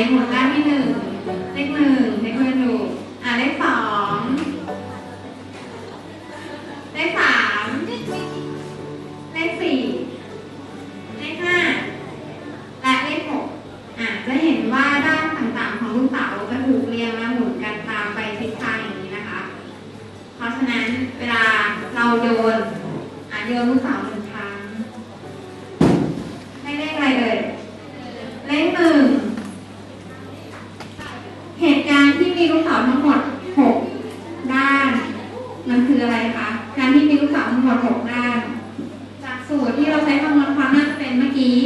หนหมุนด้านที่หนึ่งเลขหนึ่งให้เพื่อนดูอ่าเลขสองเลขสามเลขสี่เลขห้าและเลขหกอะจะเห็นว่าด้านต่างๆของลูกเต๋าจะถูกเรียงและหมุนกันตามไปทิศทางอย่างนี้นะคะ เพราะฉะนั้นเวลาเราโยนอะโยนลูกเต๋าหนึ่งครั้งให้เลขอะไรเอ่ยเลขหนึ่งเหตุการณ์ที่ มีลูกเต๋าทั้งหมดหกด้าน มันคืออะไรคะการที่มีลูกเต๋าทั้งหมดหกด้าน จากสูตรที่เราใช้คำนวณความน่าจะเป็นเมื่อกี้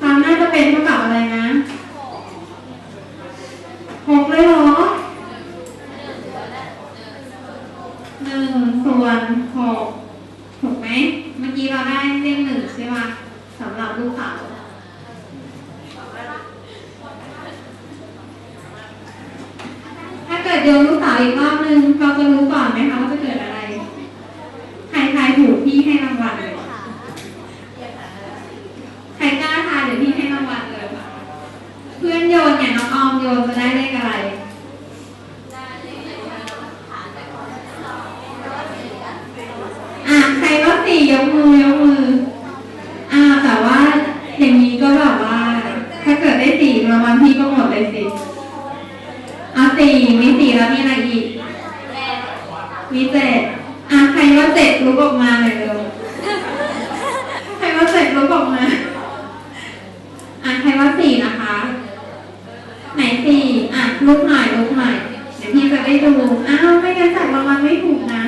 ความน่าจะเป็นเท่ากับอะไรนะหกเลยเหรอหนึ่งส่วนหกถูกไหม เมื่อกี้เราได้เลขหนึ่งใช่ป่ะสำหรับลูกเต๋าถ้าเกิด โยนลูกเต๋าอีกรอบนึงเราจะรู้ก่อนไหมคะว่าจะเกิดอะไร ใครทายถูกพี่ให้รางวัลเลยใครกล้าทายเดี๋ยวพี่ให้รางวัลเลยเพื่อนโยนเนี่ยน้องออมโยนจะได้เลขอะไรอะใครว่าสี่ยกมือยกมืออ่าแต่ว่าอย่างนี้ก็แบบว่า ถ้าเกิดได้สี่รางวัลพี่ก็หมดเลยสิ เอาสี่มีสี่แล้วมีอะไรอีก มีเจ็ดอะใครว่าเจ็ดลุกออกมาหน่อยเร็วใครว่าเจ็ดลุกออกมาอะใครว่าสี่นะคะ ไหนสี่อะลุกหน่อยลุกหน่อยเดี๋ยวพี่จะได้ดูอ้าวไม่งั้นจัดรางวัลไม่ถูกนะ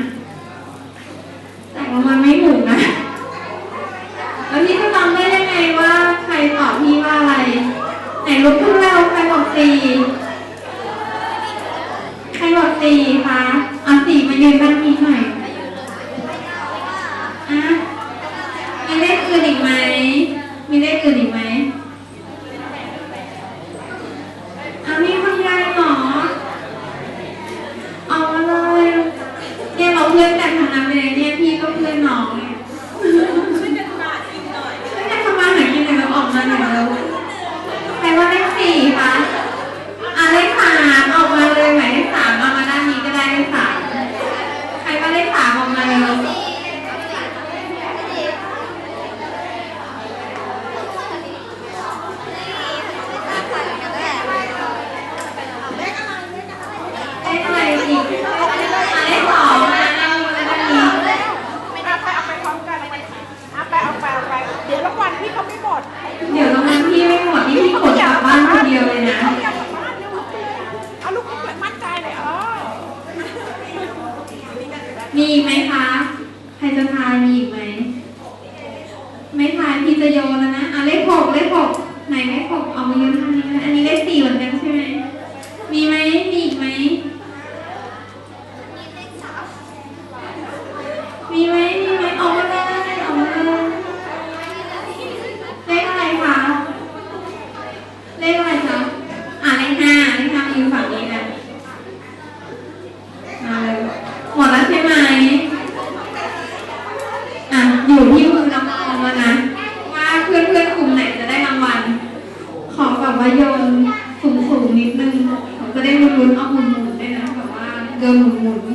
แต่ว่ามันไม่ถูกนะแล้วพี่จะจำได้ยังไงว่า ใครตอบพี่ว่าอะไร ไหนลุกขึ้นแล้วใครบอกสี่ใครบอก สี่คะเอาสี่มายืนบ้านนี้หน่อยอะมีเลขอื่นอีกไหม มีเลขอื่นอีกไหมอะมีคนยายเหรอ เอามาเลย เนี่ยเราเพื่อนกันทั้งนั้นเลยเนี่ยพี่ก็เพื่อนน้อง ใครว่าเลขสามออกมาเร็วเลขอะไรอีกอะเลขสองนะเอามาด้านนี้ เอาไปเอาไปพร้อมกันเอาไปเอาไปเอาไปเอาไป เดี๋ยวรางวัลพี่เขาไม่หมด เดี๋ยวรางวัลพี่ไม่หมดนี่พี่ขนกลับบ้านคนเดียวเลยนะ เอาอยากกลับบ้านเร็วเอาลูกเขามั่นใจเลยเออ มีอีกไหมคะ ใครจะทายมีอีกไหม ไม่ทายพี่จะโยนแล้วนะ อะเลขหกเลขหกไหนเลขหกเอามาโยนทางนี้นะอันนี้เลขสี่เหมือนกันใช่ไหม มีไหมมีอีกไหม อยู่ที่มือน้องออมแล้วนะ ว่าเพื่อนเพื่อนๆกลุ่มไหนจะได้รางวัล ขอแบบว่าโยนสูงๆนิดนึงผมจะได้มุนๆเอาหมุนๆได้นะแบบว่าเกินหมุนๆ